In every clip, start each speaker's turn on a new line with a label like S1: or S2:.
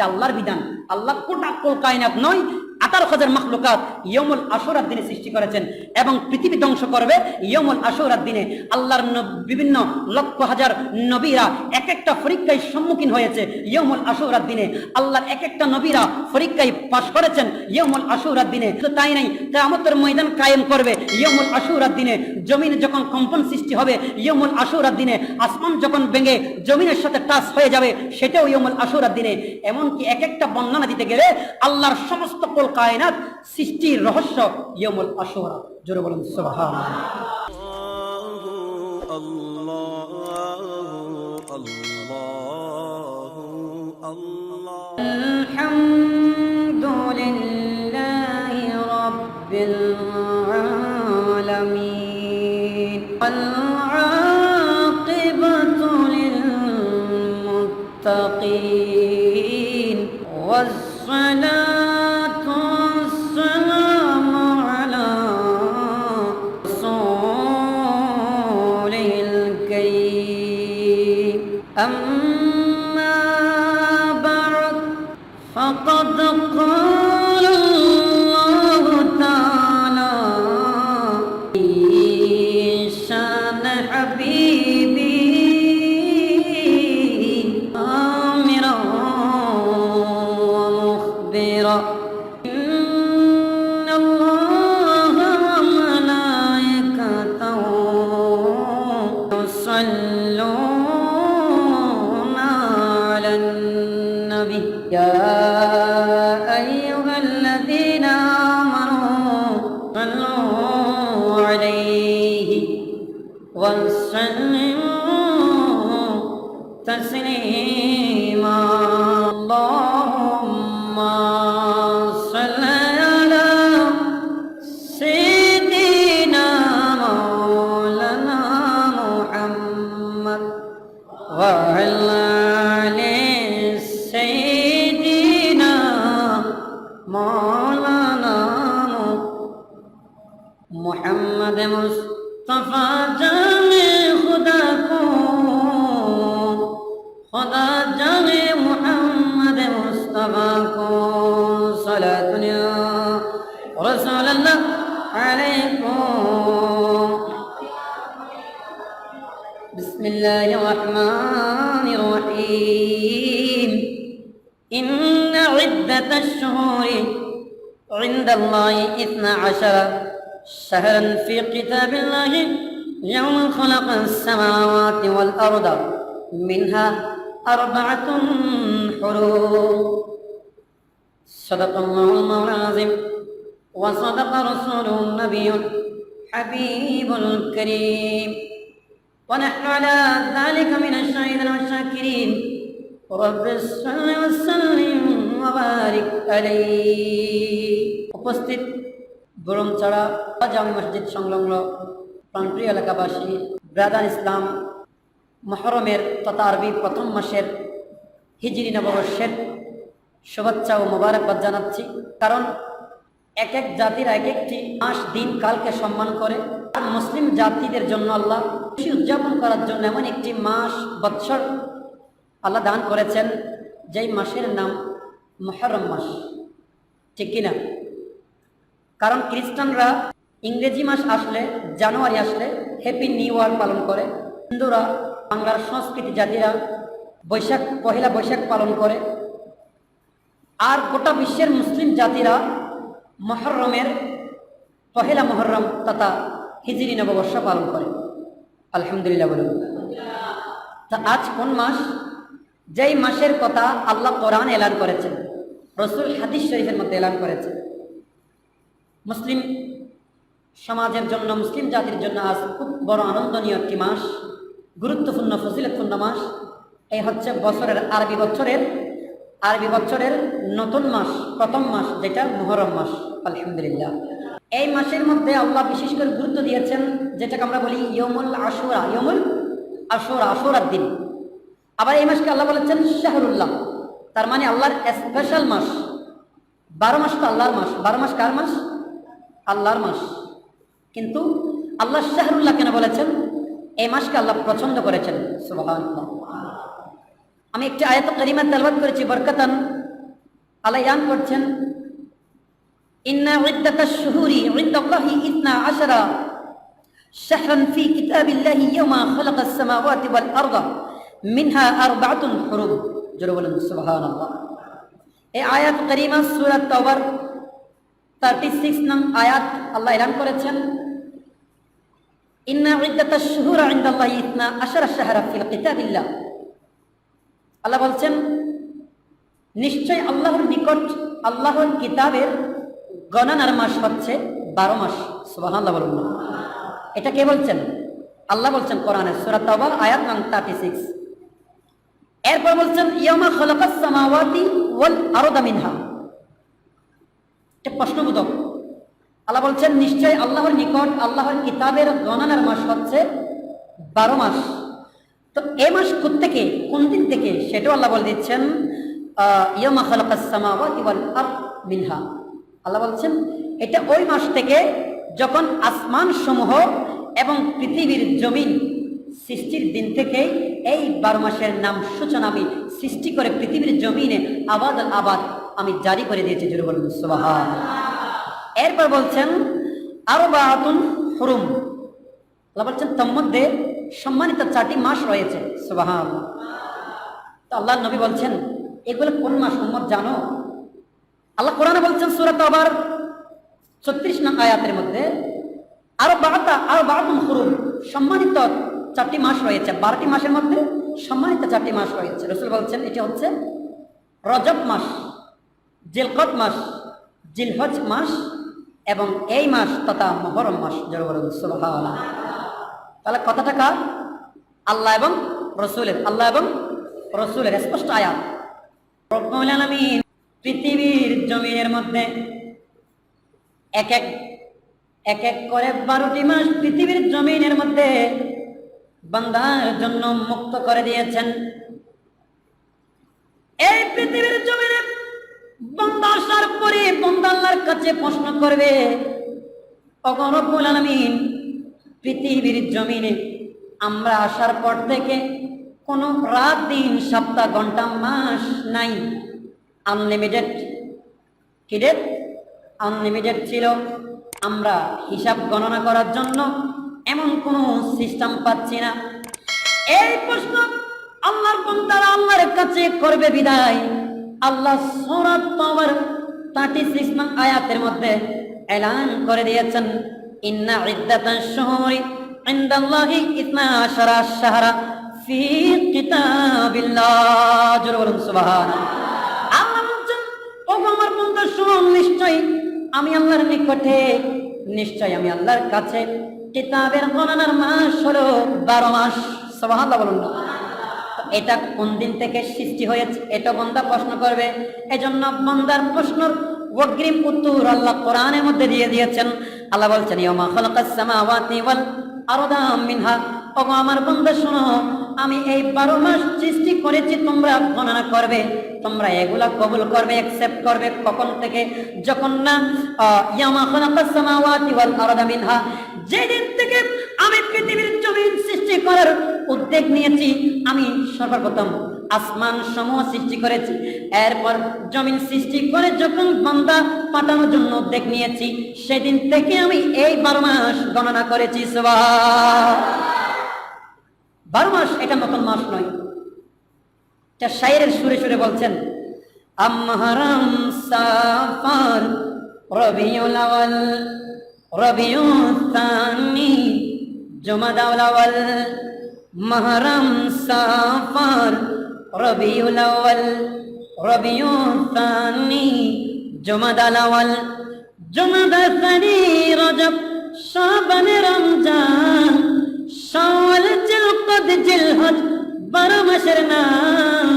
S1: এটা আল্লাহর বিধান। আল্লাহ কোটা কোল কায়নাত নয় আঠারো হাজার মাখলুকাত ইয়মুল আশুরার দিনে সৃষ্টি করেছেন এবং পৃথিবী ধ্বংস করবে ইয়মুল আশুরার দিনে। আল্লাহর বিভিন্ন লক্ষ হাজার নবীরা এক একটা পরীক্ষায় সম্মুখীন হয়েছে ইয়মুল আশুরার দিনে। আল্লাহর এক একটা নবীরা পরীক্ষায় পাশ করেছেন ইয়মুল আশুরার দিনে। শুধু তাই নাই, কেয়ামতের ময়দান কায়েম করবে ইয়মুল আশুরার দিনে। জমিনে যখন কম্পন সৃষ্টি হবে ইয়মুল আশুরার দিনে, আসমান যখন ভেঙে জমিনের সাথে টাচ হয়ে যাবে, সেটাও ইয়মুল আশুরার দিনে। এমনকি এক একটা বর্ণনা দিতে গেলে আল্লাহর সমস্ত কল কায়নাত সৃষ্টির রহস্য ইয়মুল আশুরা জোরে বলুন সুবহানাল্লাহ
S2: الله الله الله
S1: الحمد لله رب العالمين والعاقبة للمتقين والصلاة النبي صلاة دنیا رسول اللہ علیکم بسم الله الرحمن الرحيم. إن عدة الشهور عند الله إثنى عشر شهرا في كتاب الله. يوم خلق السماوات والأرض منها أربعة حروم صدق الله المولى العظيم وصدق رسوله النبي الحبيب الكريم ونحن على ذلك من الشاهدين والشاكرين رب صل وسلم وبارك عليه উপস্থিত গরমছড়া জামি মসজিদ সংলগ্ন প্রাণপ্রিয় এলাকাবাসী ব্রাদার ইসলাম মহরমের তথা আরবি প্রথম মাসের হিজরি নববর্ষের শুভেচ্ছা ও মোবারকবাদ জানাচ্ছি। কারণ এক এক জাতির এক একটি মাস, দিন, কালকে সম্মান করে। আর মুসলিম জাতিদের জন্য আল্লাহ খুশি উদযাপন করার জন্য এমন একটি মাস, বৎসর আল্লাহ দান করেছেন, যেই মাসের নাম মহরম মাস। ঠিক কিনা কারণ খ্রিস্টানরা ইংরেজি মাস আসলে, জানুয়ারি আসলে হ্যাপি নিউ ইয়ার পালন করে। হিন্দুরা বাংলার সংস্কৃতি জাতিরা বৈশাখ, পহেলা বৈশাখ পালন করে। আর গোটা বিশ্বের মুসলিম জাতিরা মহরমের পহেলা মহরম তথা হিজরি নববর্ষ পালন করে। আলহামদুলিল্লাহ বলুন। তা আজ কোন মাস? যেই মাসের কথা আল্লাহ কোরআন এলান করেছেন, রসুল হাদিস শরীফের মধ্যে এলান করেছেন। মুসলিম সমাজের জন্য, মুসলিম জাতির জন্য আজ খুব বড় আনন্দনীয় একটি মাস, গুরুত্বপূর্ণ, ফজিলতপূর্ণ মাস। এই হচ্ছে বছরের আরবি বছরের আরবি বছরের নতুন মাস, প্রথম মাস, যেটা মুহরম মাস, আলহামদুলিল্লাহ। এই মাসের মধ্যে আল্লাহ বিশেষ করে গুরুত্ব দিয়েছেন, যেটাকে আমরা বলি ইয়মুল আশুরা ইয়মুল আশুরা, আশুরার দিন। আবার এই মাসকে আল্লাহ বলেছেন শাহরুল্লাহ। তার মানে আল্লাহর স্পেশাল মাস। বারো মাস তো আল্লাহর মাস। বারো মাস কার মাস? আল্লাহর মাস। কিন্তু আল্লাহ শাহরুল্লাহ কেন বলেছেন? এই মাসকে আল্লাহ পছন্দ করেছেন, সুবহানাল্লাহ। আমি একটি আয়াত করিমা তেলবাদ করেছি, বরকাতান। আল্লাহ ইরান করছেন, ইন্না ইদ্দাতাশ শুহুরি ইনদাল্লাহি ইসনা আশারা শাহরান ফি কিতাবিল্লাহি ইয়াওমা খালাকাস সামাওয়াতি ওয়াল আরদা মিনহা আরবাআতুন হুরুম। জোরে বলেন, সুবহানাল্লাহ। এই আয়াত কারিমা সূরা তাওবার 36 নং আয়াত আল্লাহ এলান করেছেন, ইন্না ইদ্দাতাশ শুহুরা ইনদাল্লাহি ইসনা আশারা শাহরা ফিল কিতাবিল্লাহ। আল্লাহ বলছেন নিশ্চয় আল্লাহর নিকট আল্লাহর কিতাবের গণনার মাস হচ্ছে বারো মাস। সুবাহ বলুন এটা কে বলছেন? আল্লাহ বলছেন কোরআনের সুরাত তাওবার, আয়াত নং থার্টি সিক্স এরপর বলছেন ইয়ামা খলাকাস সামাওয়াতি ওয়াল আরদা মিনহা। এটা প্রশ্নবোধক। আল্লাহ বলছেন নিশ্চয় আল্লাহর নিকট আল্লাহর কিতাবের গণনার মাস হচ্ছে বারো মাস। তো এ মাস থেকে কোন দিন থেকে? সেটাও আল্লাহ বলে দিচ্ছেন ইয়ামা মিনহা। আল্লাহ বলছেন, এটা ওই মাস থেকে যখন আসমান সমূহ এবং পৃথিবীর জমিন সৃষ্টির দিন থেকে এই বারো মাসের নাম সূচনা আমি সৃষ্টি করে পৃথিবীর জমিনে আবাদ আবাদ আমি জারি করে দিয়েছি জুড়ে বলুন এরপর বলছেন আরও বাহাতুন হুরুম। আল্লাহ বলছেন তোর মধ্যে সম্মানিত চারটি মাস রয়েছে। সুবাহান তো আল্লাহ নবী বলছেন, এগুলো কোন মাস উম্মত জানো? আল্লাহ কোরআনে বলছেন সুরাত আবার ছত্রিশ নং আয়াতের মধ্যে আরও বারোটা আরও বারোতম হুরুম সম্মানিত চারটি মাস রয়েছে। বারোটি মাসের মধ্যে সম্মানিত চারটি মাস রয়েছে। রসুল বলছেন, এটি হচ্ছে রজব মাস, জিলকত মাস, জিলহজ মাস এবং এই মাস তথা মহরম মাস। জরবরম সুবহানাল্লাহ। তাহলে কথাটা কার? আল্লাহ এবং রসুলের, আল্লাহ এবং রসুলের, স্পষ্ট আয়াত। পৃথিবীর জমিনের মধ্যে এক এক এক এক করে বারোটি মাস পৃথিবীর জমিনের মধ্যে বান্দার জন্য মুক্ত করে দিয়েছেন। এই পৃথিবীর জমিনে বান্দা আসার পরে বান্দা আল্লাহর কাছে প্রশ্ন করবে অগরবুল আলমিন পৃথিবীর জমিনে। আমরা আসার পর থেকে কোনো রাত দিন, সপ্তাহ, ঘণ্টা, মাস নাই। আনলিমিটেড কিরে? আনলিমিটেড ছিল। আমরা হিসাব গণনা করার জন্য এমন কোনো সিস্টেম পাচ্ছি না। এই প্রশ্ন আল্লাহর বন্দারা আল্লাহর কাছে করবে বিদায়। আল্লাহ সূরাত তাওবার 36 নং আয়াতের মধ্যে এলান করে দিয়েছেন। ইন্না ইদ্দাতাশ শুহুরি ইনদাল্লাহি ইসনা আশারা শাহরা ফি কিতাবিল্লাহ। জোরে বলুন, সুবহানাল্লাহ। আল্লাহ বলছেন, ও আমার বন্ধু, শুনুন নিশ্চয় আমি আল্লাহর নিকটে নিশ্চয় আমি আল্লাহর কাছে কিতাবের গণনার মাস হলো বারো মাস। সুবহানাল্লাহ বলুন এটা কোন দিন থেকে সৃষ্টি হয়েছে, এটা বন্দা প্রশ্ন করবে। এজন্য বন্দার প্রশ্নর অগ্রিম উত্তর আল্লাহ কোরআনের মধ্যে দিয়ে দিয়েছেন। আল্লাহ বলছেন ইয়ামা খালাকাস সামাওয়াতি ওয়াল আরদা মিনহা। ওগো আমার বন্ধু, শোনো, আমি এই বারো মাস সৃষ্টি করেছি, তোমরা গণনা করবে, তোমরা এগুলা কবুল করবে অ্যাকসেপ্ট করবে, কখন থেকে? যখন না মিনহা। যেদিন থেকে আমি পৃথিবীর জমিন সৃষ্টি করার উদ্যোগ নিয়েছি, আমি সর্বপ্রথম আসমান সমূহ সৃষ্টি করেছি এরপর জমিন সৃষ্টি করে যখন বান্দা পাঠানোর জন্য উদ্যোগ নিয়েছি, সেদিন থেকে আমি এই বারো মাস গণনা করেছি। বারো মাস এটা নতুন মাস নয় এটা শায়ের সুরে সুরে বলছেন, আমহারাম সাফার রবিউল আওয়াল রবিউল জুমাদাউল আওয়াল মহরম সাফার রবিউল আওয়াল রবিউল তানি জুমাদাল আওয়াল জুমাদা সানি, রজব, শাবান রমজান, শাওয়াল, জিলকদ, জিলহজ, বারো মাসের নাম।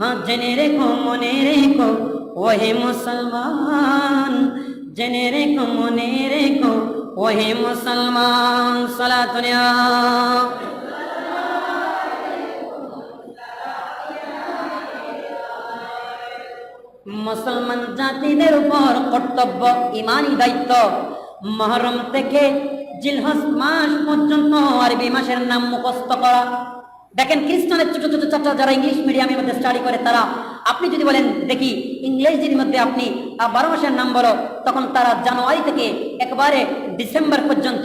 S1: হ্যাঁ জেনে রেখো, মনে রেখো, ওহে মুসলমান। জেনে রেখো, মনে রেখো, ওহে মুসলমান সালাতুনিয়া মুসলমান জাতিদের উপর কর্তব্য ইমানি দায়িত্ব। মহরম থেকে জিলহস মাস পর্যন্ত আরবি মাসের নাম মুখস্থ করা। দেখেন খ্রিস্টানের ছোট ছোট ছাত্র যারা ইংলিশ মিডিয়ামের মধ্যে স্টাডি করে, তারা আপনি যদি বলেন, দেখি ইংরেজির মধ্যে আপনি বারো মাসের নাম বলো, তখন তারা জানুয়ারি থেকে একবারে ডিসেম্বর পর্যন্ত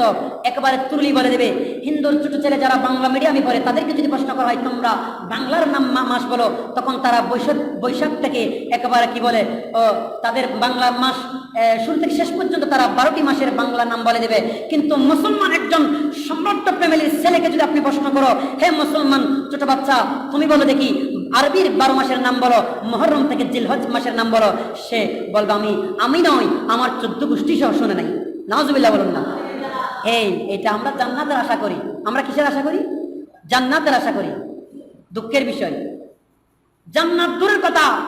S1: একবারে তুরলি বলে দেবে। হিন্দুর ছোট ছেলে যারা বাংলা মিডিয়ামে পড়ে, তাদেরকে যদি প্রশ্ন করা হয়, তোমরা বাংলার নাম মাস বলো, তখন তারা বৈশাখ বৈশাখ থেকে একেবারে কি বলে, ও, তাদের বাংলা মাস শুরু থেকে শেষ পর্যন্ত তারা বারোটি মাসের বাংলা নাম বলে দেবে। কিন্তু মুসলমান একজন সম্রাট ফ্যামিলির ছেলেকে যদি আপনি প্রশ্ন করো, হে মুসলমান ছোট বাচ্চা, তুমি বলো দেখি আরবির বারো মাসের নাম বলো, মহরম থেকে জিলহজ মাসের নাম বলো, সে বলবে আমি আমি নয় আমার চোদ্দ গোষ্ঠী সহ শুনে নাই। নাজুবিল্লাহ বলুন না। এই, এটা আমরা জান্নাতের আশা করি। আমরা কিসের আশা করি? জান্নাতের আশা করি। দুঃখের বিষয়। জান্নাত দূরের কথা,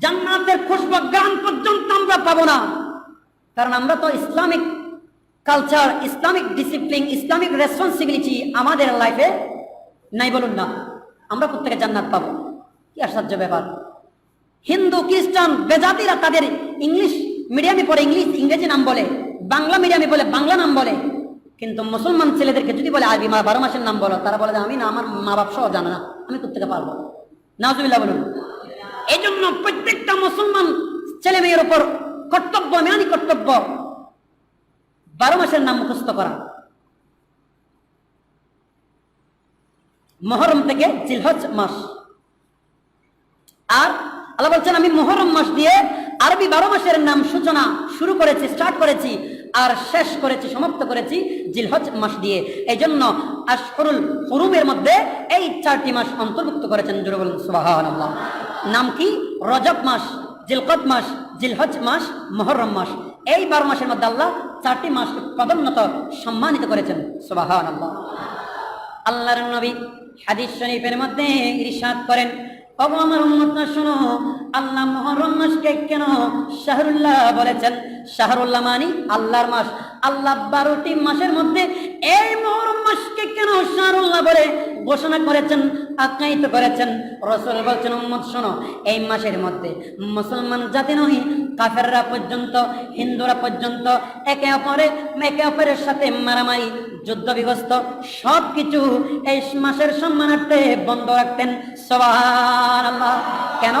S1: জান্নাতের খুশবা গান পর্যন্ত আমরা পাবো না। কারণ আমরা তো Islamic culture, Islamic discipline, Islamic responsibility আমাদের লাইফে নাই বলুন না। আমরা প্রত্যেকে জান্নাত পাবো। কি আশ্চর্য ব্যাপার? হিন্দু, খ্রিস্টান, বেজাতিরা তাদের ইংলিশ মিডিয়ামে পড়ে, ইংলিশ, ইংরেজি নাম বলে, বাংলা মিডিয়ামে বলে, বাংলা নাম বলে। কিন্তু মুসলমান ছেলেদেরকে যদি বলে, আরবি মা, বারো মাসের নাম বলো, তারা বলে যে, আমি না, আমার মা বাপ সহ জানে না, আমি কোথেকে পারব নাজুবিল্লাহ বলুন। এই জন্য প্রত্যেকটা মুসলমান ছেলে মেয়ের উপর কর্তব্য মেয়ানি কর্তব্য, বারো মাসের নাম মুখস্থ করা। মহরম থেকে জিলহজ মাস। আর আল্লাহ বলছেন, আমি মহরম মাস দিয়ে আরবি বারো মাসের নাম সূচনা শুরু করেছি স্টার্ট করেছি আর শেষ করেছি, সমাপ্ত করেছি জিলহজ মাস দিয়ে। এই জন্য আশফরুল হুরুমের মধ্যে এই চারটি মাস অন্তর্ভুক্ত করেছেন জুড়ে বলুন সুবাহান নাম কি? রজব মাস জিলকত মাস, জিলহজ মাস মহরম মাস। এই বারো মাসের মধ্যে আল্লাহ চারটি মাস প্রধানত সম্মানিত করেছেন সুবাহান আল্লাহ আল্লাহর নবী হাদিস শরীফের মধ্যে ইরিশাদ করেন ওগো আমার উম্মতরা, শোনো, আল্লাহ মহরম মাসকে কেন শাহরুল্লাহ বলেছেন? শাহরুল্লাহ মানি আল্লাহর মাস। আল্লাহ বারোটি মাসের মধ্যে এই মহরম মাসকে কেন শাহরুল্লাহ বলে ঘোষণা করেছেন, আখ্যায়িত করেছেন। রসুল বলছেন, উম্মত, শোনো, এই মাসের মধ্যে মুসলমান জাতি নহি, কাফেররা পর্যন্ত, হিন্দুরা পর্যন্ত, একে অপরে, একে অপরের সাথে মারামারি যুদ্ধ বিগ্রস্ত সব কিছু এই মাসের সম্মানার্থে বন্ধ রাখতেন। সুবহানাল্লাহ। কেন?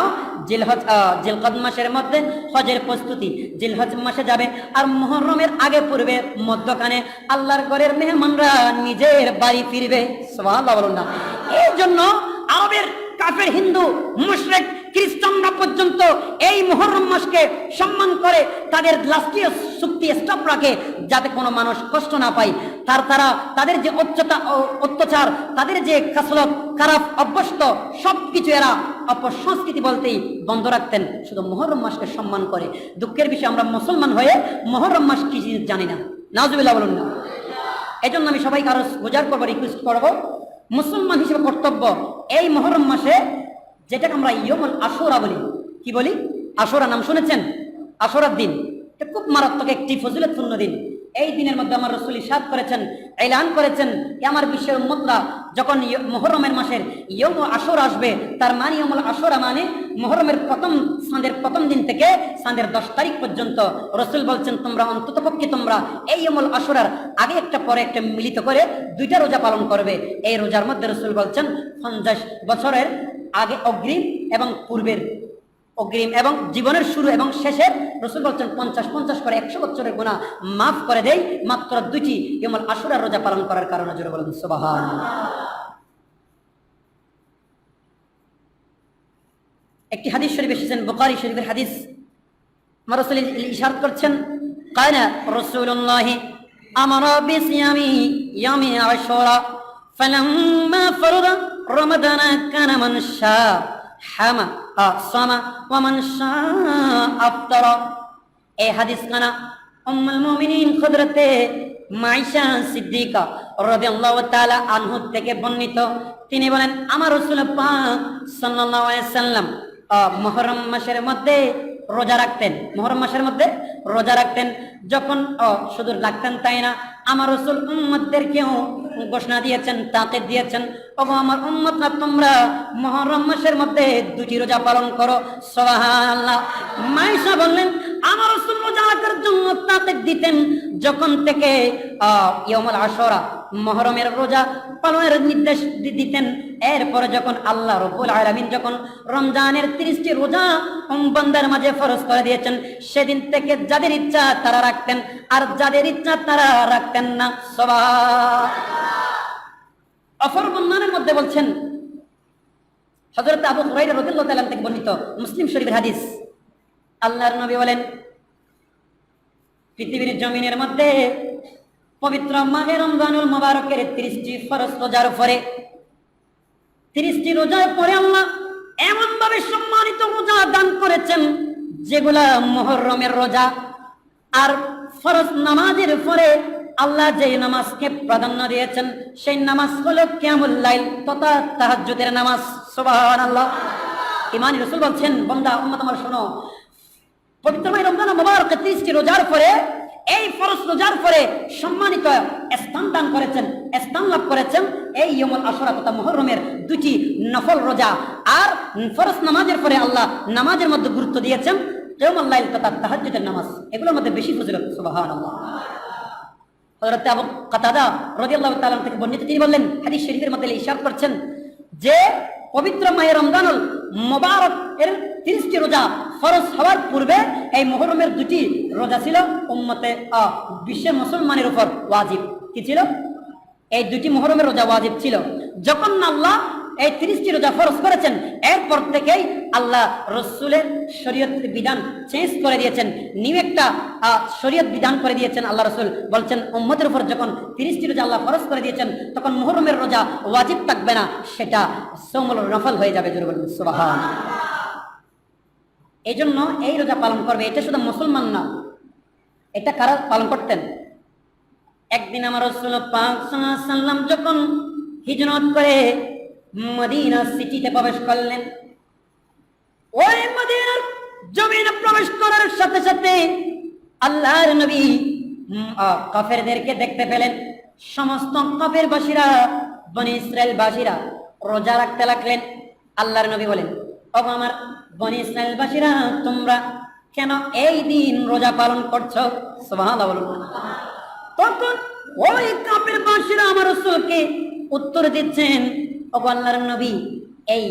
S1: জিলহজ জিলকদ মাসের মধ্যে হজের প্রস্তুতি জিলহজ মাসে যাবে আর মুহররমের আগে পূর্বে মধ্যখানে আল্লাহর ঘরের মেহমানরা নিজের বাড়ি ফিরবে। বলুন। না এই জন্য আরবের কাফের, হিন্দু, মুশরিক, খ্রিস্টানরা পর্যন্ত এই মুহররম মাসকে সম্মান করে তাদের রাষ্ট্রীয় চুক্তি স্টপ রাখে, যাতে কোনো মানুষ কষ্ট না পায়। তার তারা তাদের যে ও অত্যাচার, তাদের যে কাসলত খারাপ অভ্যস্ত সব কিছু এরা অপসংস্কৃতি বলতেই বন্ধ রাখতেন, শুধু মোহরম মাসকে সম্মান করে। দুঃখের বিষয়ে, আমরা মুসলমান হয়ে মোহরম মাস কি জিনিস জানি না। নাজুবিল্লাহ বলুন না। এই জন্য আমি সবাইকে আরও গুজার করব রিকোয়েস্ট করব। মুসলমান হিসেবে কর্তব্য এই মহরম মাসে যেটাকে আমরা ইয়মুল আশোরা বলি। কি বলি? আশোরা নাম শুনেছেন? আশোরার দিন। এটা খুব মারাত্মক একটি ফজিলতপূর্ণ দিন। এই দিনের মধ্যে আমার রসুল ইসাদ করেছেন, এলান করেছেন আমার বিশ্বের উম্মতরা যখন মুহররমের মাসের ইয়ম আসর আসবে, তার মানে ইয়মুল আসরা মানে মুহররমের প্রথম সাঁদের প্রথম দিন থেকে সাঁদের দশ তারিখ পর্যন্ত রসুল বলছেন, তোমরা অন্তত পক্ষে তোমরা এই ইয়মুল আসরার আগে একটা পরে একটা মিলিত করে দুইটা রোজা পালন করবে। এই রোজার মধ্যে রসুল বলছেন, পঞ্চাশ বছরের আগে অগ্রিম এবং পূর্বের অগ্রিম এবং জীবনের শুরু এবং শেষে রসুল বলছেন, পঞ্চাশ পঞ্চাশ করে একশো বছরের গুণা মাফ করে দেয় মাত্র দুটি কেমন আসুরার রোজা পালন করার কারণে, জোরে বলেন, সোবাহান। একটি হাদিস শরীফ এসেছেন বোকারি শরীফের হাদিস। আমার রসুল ইশারত করছেন, কায়না রসুল্লাহি আমার বেশি আমি ইয়ামি আশরা, ফালাম্মা ফরদ হামা। আফতার। মাইশা বর্ণিত। তিনি বলেন, আমার মহরম মাসের মধ্যে রোজা রাখতেন। মহরম মাসের মধ্যে রোজা রাখতেন। যখন সুদূর রাখতেন তাই না? আমার রসুল উম্মদদেরকেও ঘোষণা দিয়েছেন তাকে দিয়েছেন। আমার উম্মতরা তোমরা মহরম মাসের মধ্যে দুটি রোজা পালন করো। সুবহানাল্লাহ। মাইশা বললেন, আমার রোজা রাখার জন্য তাকে দিতেন যখন থেকে ইয়মুল আশরা, মহরমের রোজা পালনের নির্দেশ দিতেন। এরপরে যখন আল্লাহ রব্বুল আলামিন যখন রমজানের তিরিশটি রোজা বান্দার মাঝে ফরজ করে দিয়েছেন, সেদিন থেকে যাদের ইচ্ছা তারা রাখতেন, আর যাদের ইচ্ছা তারা রাখতেন না। সবা অফর বন্ধানের মধ্যে বলছেন হজরত আবু হুরাইরা রাদিয়াল্লাহু থেকে বর্ণিত মুসলিম শরীফের হাদিস। আল্লাহর নবী বলেন, পৃথিবীর জমিনের মধ্যে পবিত্র মাহে রমজানুল মোবারকের তিরিশটি ফরজ রোজার উপরে, তিরিশটি রোজার পরে আল্লাহ এমন ভাবে সম্মানিত রোজা দান করেছেন যেগুলা মোহরমের রোজা, আর ফরজ নামাজের পরে আল্লাহ যে নামাজকে প্রাধান্য দিয়েছেন, সেই নামাজ হলো লাইল, তথা তাহাজ্জুদের নামাজ। সুবহানাল্লাহ। ইমানি রসুল বলছেন, বন্দা, উম্মত আমার, শোনো। পবিত্রময় রমজান ত্রিশটি রোজার পরে, এই ফরজ রোজার পরে সম্মানিত স্থান দান করেছেন, স্থান লাভ করেছেন এই ইয়মুল আশরা তথা মুহররমের দুটি নফল রোজা। আর ফরজ নামাজের পরে আল্লাহ নামাজের মধ্যে গুরুত্ব দিয়েছেন ইয়মুল লাইল তথা তাহাজ্জুদের নামাজ। এগুলোর মধ্যে বেশি ফজিলত, সুবহানাল্লাহ। হযরত আবু কাতাদা থেকে বর্ণিত, তিনি বললেন, হাদিস শরীফের মধ্যে করছেন যে পবিত্র মাহে রমজানুল মোবারক এর তিরিশটি রোজা ফরজ হওয়ার পূর্বে এই মুহররমের দুটি রোজা ছিল উম্মতে বিশ্বের মুসলমানের উপর ওয়াজিব। কি ছিল? এই দুটি মহরমের রোজা ওয়াজিব ছিল। যখন আল্লাহ এই তিরিশটি রোজা ফরজ করেছেন। এরপর থেকেই আল্লাহ রসুলের শরীয়ত বিধান চেঞ্জ করে দিয়েছেন। নিউ একটা শরীয়ত বিধান করে দিয়েছেন আল্লাহ রসুল। বলছেন, উম্মতের উপর যখন তিরিশটি রোজা আল্লাহ ফরজ করে দিয়েছেন, তখন মুহররমের রোজা ওয়াজিব থাকবে না। সেটা সৌমল নফল হয়ে যাবে বলুন এই জন্য এই রোজা পালন করবে। এটা শুধু মুসলমান না, এটা কারা পালন করতেন? একদিন আমার রসুল সাল্লাম যখন হিজরত করে মদিনা সিটিতে প্রবেশ করলেন। ওই মদিনার জমিনে প্রবেশ করার সাথে সাথে আল্লাহর নবী কাফেরদেরকে দেখতে পেলেন। সমস্ত কাফের বাসীরা বনি ইসরায়েল বাসীরা রোজা রাখতে লাগলেন। আল্লাহর নবী বলেন, ও আমার বনি ইসরায়েল বাসীরা তোমরা কেন এই দিন রোজা পালন করছ? সুবহানাল্লাহ বলুন। তখন ওই কাপের বাসীরা আমার রসুলকে উত্তর দিচ্ছেন ও আল্লাহর নবী, এই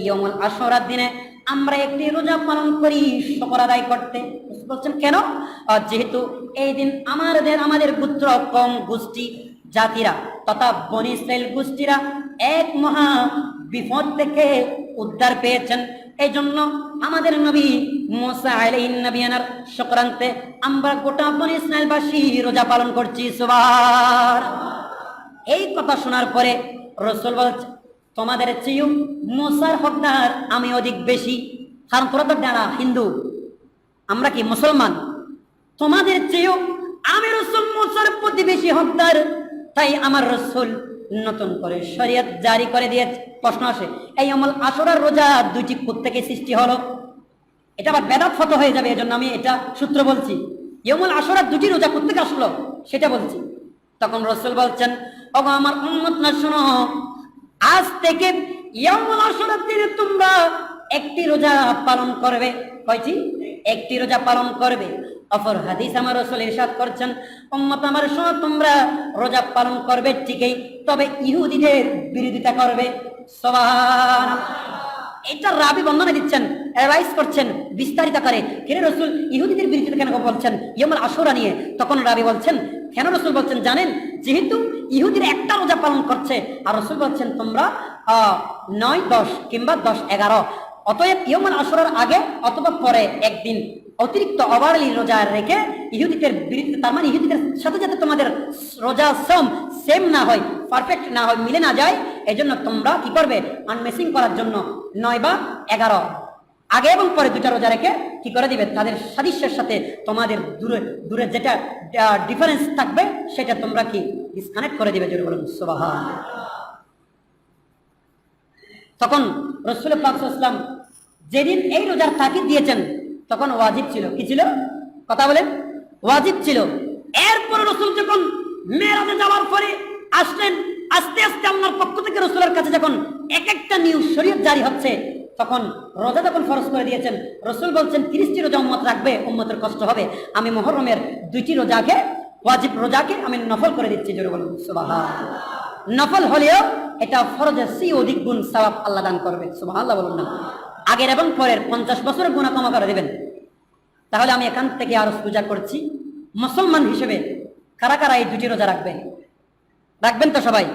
S1: দিনে আমরা একটি রোজা পালন করি, শকর আদায় করতে। বলছেন কেন? যেহেতু এই দিন আমাদের আমাদের পুত্র, কম গোষ্ঠী জাতিরা তথা বনি ইসরায়েল গোষ্ঠীরা এক মহা বিপদ থেকে উদ্ধার পেয়েছেন। এই জন্য আমাদের নবী মোসা আলাইহিন নবিয়ানার সংক্রান্তে আমরা গোটা বনি ইসরায়েলবাসী রোজা পালন করছি। সুবার এই কথা শোনার পরে রসুল বলছে তোমাদের চেয়েও মোসার হকদার আমি অধিক বেশি। কারণ তোরা তো ডানা, হিন্দু। আমরা কি মুসলমান? তোমাদের চেয়েও আমি রসুল মোসার প্রতি বেশি হকদার। তাই আমার রসুল নতুন করে শরিয়ত জারি করে দিয়ে প্রশ্ন আসে, এই আমল আসরার রোজা দুইটি থেকে সৃষ্টি হলো? এটা আবার বেদাত ফত হয়ে যাবে, এজন্য আমি এটা সূত্র বলছি। ইয়মুল আসরার দুটি রোজা থেকে আসলো, সেটা বলছি। তখন রসুল বলছেন, ওগো আমার উন্মত না শোনো আজ থেকে তোমরা একটি রোজা পালন করবে। কয়টি? একটি রোজা পালন করবে। অপর হাদিস আমার রসুল ইরশাদ করছেন, উম্মত আমার শোনো, তোমরা রোজা পালন করবে ঠিকই, তবে ইহুদিদের বিরোধিতা করবে। সবার এটা রাবি বন্ধনে দিচ্ছেন অ্যাডভাইস করছেন, বিস্তারিত করে। কেন রসুল, ইহুদিদের বিরুদ্ধে কেন বলছেন? ইয়মুল আশুরা নিয়ে তখন রাবি বলছেন কেন রসুল বলছেন জানেন? যেহেতু ইহুদির একটা রোজা পালন করছে, আর রসুল বলছেন তোমরা নয়, দশ কিংবা দশ, এগারো। অতএব ইয়মুল আশুরার আগে অথবা পরে একদিন অতিরিক্ত অবারলি রোজা রেখে ইহুদিদের বিরুদ্ধে, তার মানে ইহুদিদের সাথে যাতে তোমাদের রোজা সম সেম না হয় পারফেক্ট না হয়, মিলে না যায়, এজন্য তোমরা কি করবে? আনমেসিং করার জন্য নয় বা এগারো। আগে এবং পরে দুটা রোজা রেখে কি করে দিবে? তাদের সাদৃশ্যের সাথে তোমাদের দূরে দূরে যেটা ডিফারেন্স থাকবে, সেটা তোমরা কি ডিসকানেক্ট করে দিবে? জোরে বলুন তখন রসুল পাকসাল্লাম যেদিন এই রোজার তাকিদ দিয়েছেন, তখন ওয়াজিব ছিল। কি ছিল? কথা বলেন। ওয়াজিব ছিল। এরপর রসুল যখন মেয়েরাজে যাওয়ার পরে আসলেন, আস্তে আস্তে আল্লাহর পক্ষ থেকে রসুলের কাছে যখন এক একটা নিউজ শরীয়ত জারি হচ্ছে তখন রোজা যখন ফরজ করে দিয়েছেন, রসুল বলছেন, তিরিশটি রোজা উম্মত রাখবে, উম্মতের কষ্ট হবে। আমি মহরমের দুইটি রোজাকে, ওয়াজিব রোজাকে আমি নফল করে দিচ্ছি, জোরে বলুন নফল হলেও এটা ফরজের সি অধিক গুণ সওয়াব আল্লাহ দান করবে, সুবহানাল্লাহ বলুন না। আগের এবং পরের পঞ্চাশ বছরের গুণা ক্ষমা করে দেবেন। তাহলে আমি এখান থেকে আরও পূজা করছি। মুসলমান হিসেবে কারা কারা এই দুটি রোজা রাখবেন? রাখবেন তো সবাই?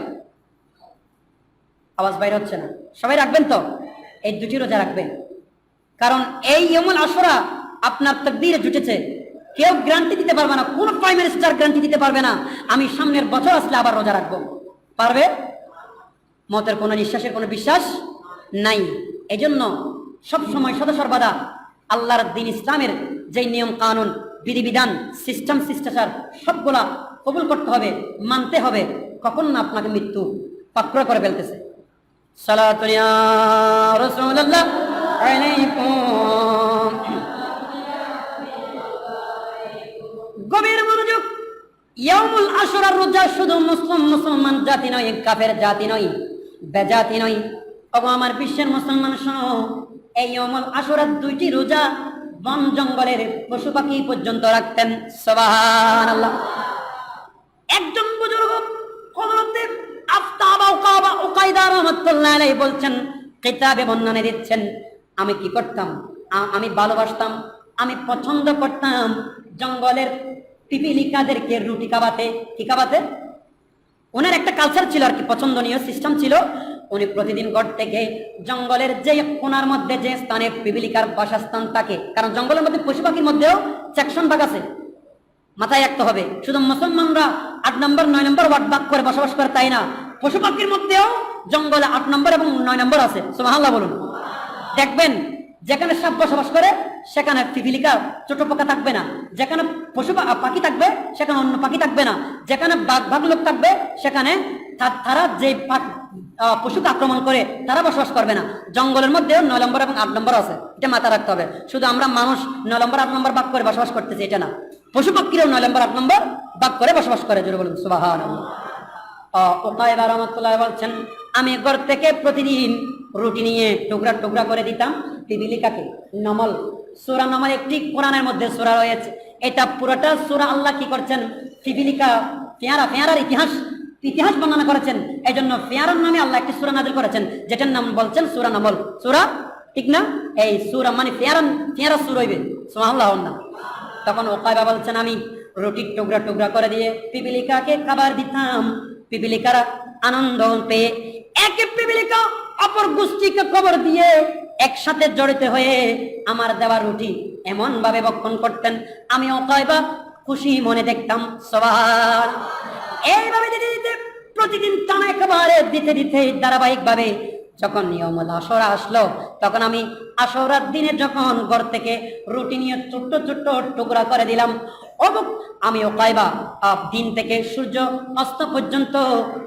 S1: আওয়াজ বাইরে হচ্ছে না। সবাই রাখবেন তো? এই দুটি রোজা রাখবেন। কারণ এই ইয়মুল আসরা আপনার তকদিরে জুটেছে। কেউ গ্যারান্টি দিতে পারবে না, কোন প্রাইম মিনিস্টার গ্যারান্টি দিতে পারবে না। আমি সামনের বছর আসলে আবার রোজা রাখব। পারবে? মতের কোনো নিঃশ্বাসের কোনো বিশ্বাস নাই। এজন্য সব সময় সদা সর্বদা আল্লাহর দিন ইসলামের যে নিয়ম কানুন, বিধিবিধান, সিস্টেম, শিষ্টাচার, সবগুলা কবুল করতে হবে, মানতে হবে। কখন না আপনাকে মৃত্যু পাক্র করে ফেলতেছে। মনোযোগ আশুরার রোজা শুধু মুসলিম মুসলমান জাতি নয়, কাফের জাতি নয়, বেজাতি নয়। ওগো আমার বিশ্বের মুসলমান শোনো, এই ইয়ামুল আশুরার দুইটি রোজা বন জঙ্গলের পশু পাখি পর্যন্ত রাখতেন। সুবহানাল্লাহ। একজন বুজুর্গ বলছেন দিচ্ছেন, আমি কি করতাম? আমি ভালোবাসতাম, আমি পছন্দ করতাম জঙ্গলের পিপিলিকাদেরকে রুটি খাওয়াতে। কি কাবাতে ওনার একটা কালচার ছিল আর কি, পছন্দনীয় সিস্টেম ছিল। উনি প্রতিদিন ঘর থেকে জঙ্গলের যে কোনার মধ্যে যে স্থানে পিপিলিকার বাসস্থান থাকে, কারণ জঙ্গলের মধ্যে পশু পাখির মধ্যেও সেকশন ভাগ আছে। মাথায় রাখতে হবে। শুধু মুসলমানরা আট নম্বর, নয় নম্বর ওয়ার্ড বাক করে বসবাস করে তাই না? পশু পাখির মধ্যেও জঙ্গলে আট নম্বর এবং নয় নম্বর আছে। সুবহানাল্লাহ বলুন। দেখবেন, যেখানে সাপ বসবাস করে, সেখানে পিপিলিকা ছোট পোকা থাকবে না। যেখানে পশু পাখি থাকবে, সেখানে অন্য পাখি থাকবে না। যেখানে বাঘ ভাগ লোক থাকবে, সেখানে তারা যে পশুকে আক্রমণ করে, তারা বসবাস করবে না। জঙ্গলের মধ্যেও নয় নম্বর এবং আট নম্বর আছে। এটা মাথা রাখতে হবে। শুধু আমরা মানুষ নয় নম্বর, আট নম্বর ভাগ করে বসবাস করতেছি, এটা না। পশু পাখিরাও নয় নম্বর আট নম্বর বাক করে বসবাস করে, জোরে বলুন সুবাহ ওকায়বা রহমতুল্লাহ বলছেন, আমি ঘর থেকে প্রতিদিন রুটি নিয়ে টুকরা টুকরা করে দিতাম। পিবিলিকাকে নমল। সুরা নমল একটি কোরআনের মধ্যে সুরা রয়েছে। এটা পুরোটা সুরা আল্লাহ কি করছেন? পিপিলিকা পেয়ারা, পেয়ারার ইতিহাস ইতিহাস বর্ণনা করেছেন। এই জন্য পেয়ারার নামে আল্লাহ একটি সুরা নাজিল করেছেন, যেটার নাম বলছেন সুরা নমল। সুরা ঠিক না? এই সুরা মানে পেয়ারা পেয়ারা সুর হইবে। সোহাল্লাহ তখন ওকাইবা বলছেন, আমি রুটির টুকরা টুকরা করে দিয়ে পিপিলিকাকে খাবার দিতাম। পিপিলিকারা আনন্দ পেয়ে একে পিপিলিকা অপর গোষ্ঠীকে খবর দিয়ে একসাথে জড়িত হয়ে আমার দেওয়া রুটি এমন ভাবে বক্ষণ করতেন, আমি অকাইবা খুশি মনে দেখতাম। সবার এইভাবে দিতে দিতে প্রতিদিন টানা একেবারে দিতে দিতে ধারাবাহিক ভাবে যখন নিয়মুল আসরা আসলো, তখন আমি আসরার দিনে যখন ঘর থেকে রুটি নিয়ে ছোট্ট ছোট্ট টুকরা করে দিলাম, অবক আমি ওকাইবা দিন থেকে সূর্য অস্ত পর্যন্ত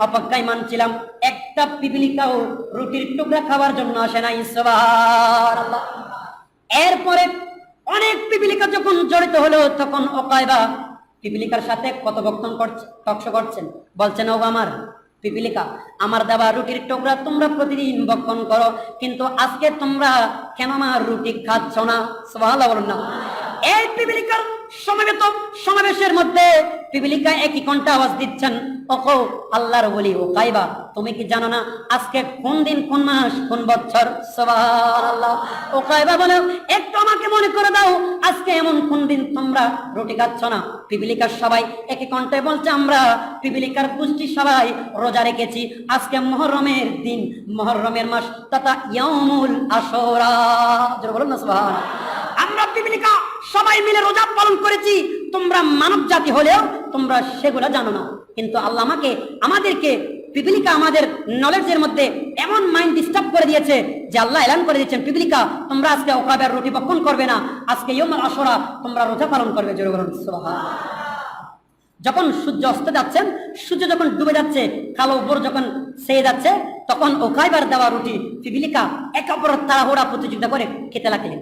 S1: অপেক্ষায় মানছিলাম, একটা পিপিলিকাও রুটির টুকরা খাওয়ার জন্য আসে না সুবহানাল্লাহ। এরপরে অনেক পিপিলিকা যখন জড়িত হলো, তখন ওকাইবা পিপিলিকার সাথে কথোপকথন করছে টকশো করছেন, বলছেন ও আমার পিপিলিকা, আমার দেওয়া রুটির টুকরা তোমরা প্রতিদিন বক্ষণ করো, কিন্তু আজকে তোমরা কেন আমার রুটি খাচ্ছ না? বলুন না। এই পিপিলিকার সমাবেত সমাবেশের মধ্যে পিপিলিকা একই কণ্ঠে আওয়াজ দিচ্ছেন ওকো আল্লাহর বলি ও কাইবা তুমি কি জানো না আজকে কোন দিন, কোন মাস, কোন বছর? সুবহানাল্লাহ। ও কাইবা বলে, একটু আমাকে মনে করে দাও, আজকে এমন কোন দিন তোমরা রুটি খাচ্ছ না? পিপিলিকার সবাই একই কণ্ঠে বলছে, আমরা পিপিলিকার গোষ্ঠী সবাই রোজা রেখেছি, আজকে মহরমের দিন, মহরমের মাস, তথা ইয়ামুল আশরা। বলুন না, সুবহানাল্লাহ। আমরা পিপিলিকা সবাই মিলে রোজা পালন করেছি। তোমরা মানব জাতি হলেও তোমরা সেগুলো জানো না। কিন্তু আল্লাহ আমাকে, আমাদেরকে, পিপিলিকা আমাদের নলেজের মধ্যে এমন মাইন্ড ডিস্টার্ব করে দিয়েছে যে আল্লাহ এলান করে দিয়েছেন, পিপিলিকা, তোমরা আজকে ওকাবের রুটি বক্ষণ করবে না। আজকে ইয়মাল আসরা তোমরা রোজা পালন করবে, জোরে যখন সূর্য অস্ত যাচ্ছেন সূর্য যখন ডুবে যাচ্ছে, কালো উপর যখন সেয়ে যাচ্ছে, তখন ওকাইবার দেওয়া রুটি পিপিলিকা এক অপর তাড়াহুড়া প্রতিযোগিতা করে খেতে লাগলেন।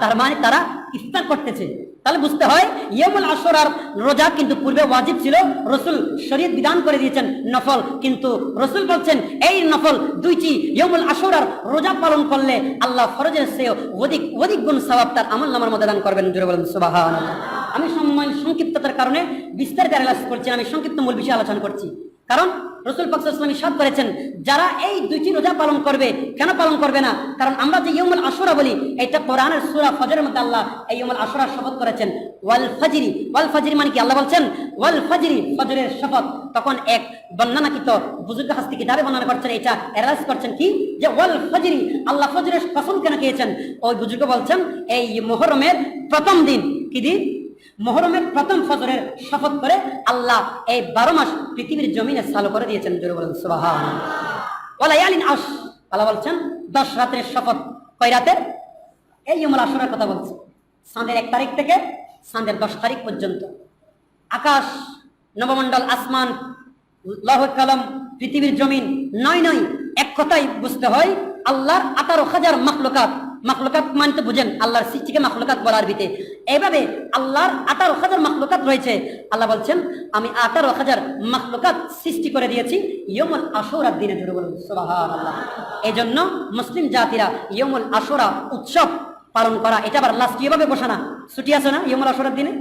S1: তার মানে তারা ইফতার করতেছে। তাহলে বুঝতে হয় ইয়মুল আসরার রোজা কিন্তু পূর্বে ওয়াজিব ছিল, রসুল শরীয়ত বিধান করে দিয়েছেন নফল। কিন্তু রসুল বলছেন, এই নফল দুইটি ইয়মুল আসরার রোজা পালন করলে আল্লাহ ফরজের চেয়েও অধিক অধিক গুণ সওয়াব তার আমল নামার মধ্যে দান করবেন। জুড়ে বলেন, সুবহানাল্লাহ। আমি সময় সংক্ষিপ্ততার কারণে বিস্তারিত করছি আমি সংক্ষিপ্ত মূল বিষয়ে আলোচনা করছি। কারণ রসুল পাকসালাম সাদ করেছেন, যারা এই দুইটি রোজা পালন করবে, কেন পালন করবে না? কারণ আমরা যে ইয়মুল আশুরা বলি, এটা কোরআনের সূরা ফজরের মধ্যে আল্লাহ এই ইয়মুল আশুরা শপথ করেছেন। ওয়াল ফাজিরি, ওয়াল ফাজরি মানে কি আল্লাহ বলছেন? ওয়াল ফাজরি ফজরের শপথ। তখন এক বর্ণনাকৃত বুজুর্গ হাস্তি কিতাবে বর্ণনা করছেন, এটা এরাজ করছেন কি? যে ওয়াল ফাজরি, আল্লাহ ফজরের কসম কেন খেয়েছেন? ওই বুজুর্গ বলছেন, এই মোহরমের প্রথম দিন। কি দিন? মহরমের প্রথম ফজরের শপথ করে আল্লাহ এই বারো মাস পৃথিবীর জমিনে চালু করে দিয়েছেন, জোরে বলেন ওয়ালায়ালিন আল্লাহ বলছেন, দশ রাতের শপথ, কয় রাতের? এই ইয়মুল আসরের কথা বলছে। চাঁদের এক তারিখ থেকে চাঁদের দশ তারিখ পর্যন্ত। আকাশ, নবমণ্ডল, আসমান, লহ কলম, পৃথিবীর জমিন, নয় নয়, এক কথাই বুঝতে হয়, আল্লাহর আঠারো হাজার মাখলুকাত মাখলুকাত মানতে বুঝেন, আল্লাহর সৃষ্টিকে মাখলুকাত বলার ভিতে। এভাবে আল্লাহর আঠারো হাজার মাখলুকাত রয়েছে। আল্লাহ বলছেন, আমি আঠারো হাজার মাখলুকাত সৃষ্টি করে দিয়েছি ইয়মুল আশুরার দিনে জুড়ে বলুন এই জন্য মুসলিম জাতিরা ইয়মুল আশুরা উৎসব পালন করা, এটা আবার রাষ্ট্রীয়ভাবে বসানা ছুটি আছে না ইয়মুল আশুরার দিনে?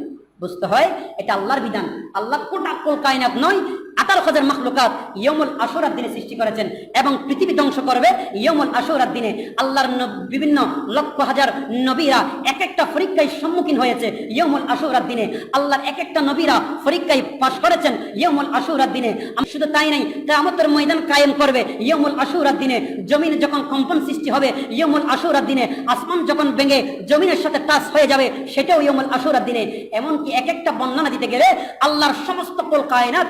S1: বুঝতে হয়, এটা আল্লাহর বিধান। আল্লাহ কোটা কোল কায়নাত নয় আঠারো হাজার মাখলুকাত ইয়মুল আশুরার দিনে সৃষ্টি করেছেন এবং পৃথিবী ধ্বংস করবে ইয়মুল আশুরার দিনে। আল্লাহর বিভিন্ন লক্ষ হাজার নবীরা এক একটা পরীক্ষায় সম্মুখীন হয়েছে ইয়মুল আশুরার দিনে। আল্লাহর এক একটা নবীরা পরীক্ষায় পাশ করেছেন ইয়মুল আশুরার দিনে। আমি শুধু তাই নাই আমাদের ময়দান কায়েম করবে ইয়মুল আশুরার দিনে। জমিনে যখন কম্পন সৃষ্টি হবে ইয়মুল আশুরার দিনে, আসমান যখন ভেঙে জমিনের সাথে টাচ হয়ে যাবে, সেটাও ইয়মুল আশুরার দিনে। এমনকি এক একটা বর্ণনা দিতে গেলে আল্লাহর সমস্ত কল কায়নাত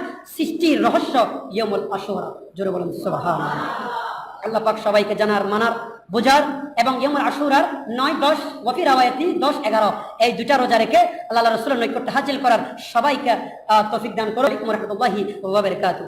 S1: সৃষ্টির রহস্য ইয়মুল আশোহরা জোরে বলেন, সুবহানাল্লাহ। আল্লাহ পাক সবাইকে জানার, মানার, বোঝার এবং ইয়মুল আশুরার নয়, দশ ওয়াফি রাওয়ায়াতি, দশ, এগারো, এই দুটা রোজা রেখে আল্লাহ রসুলের নৈকট্য হাসিল করার সবাইকে তফিক দান করো রহমতুল্লাহি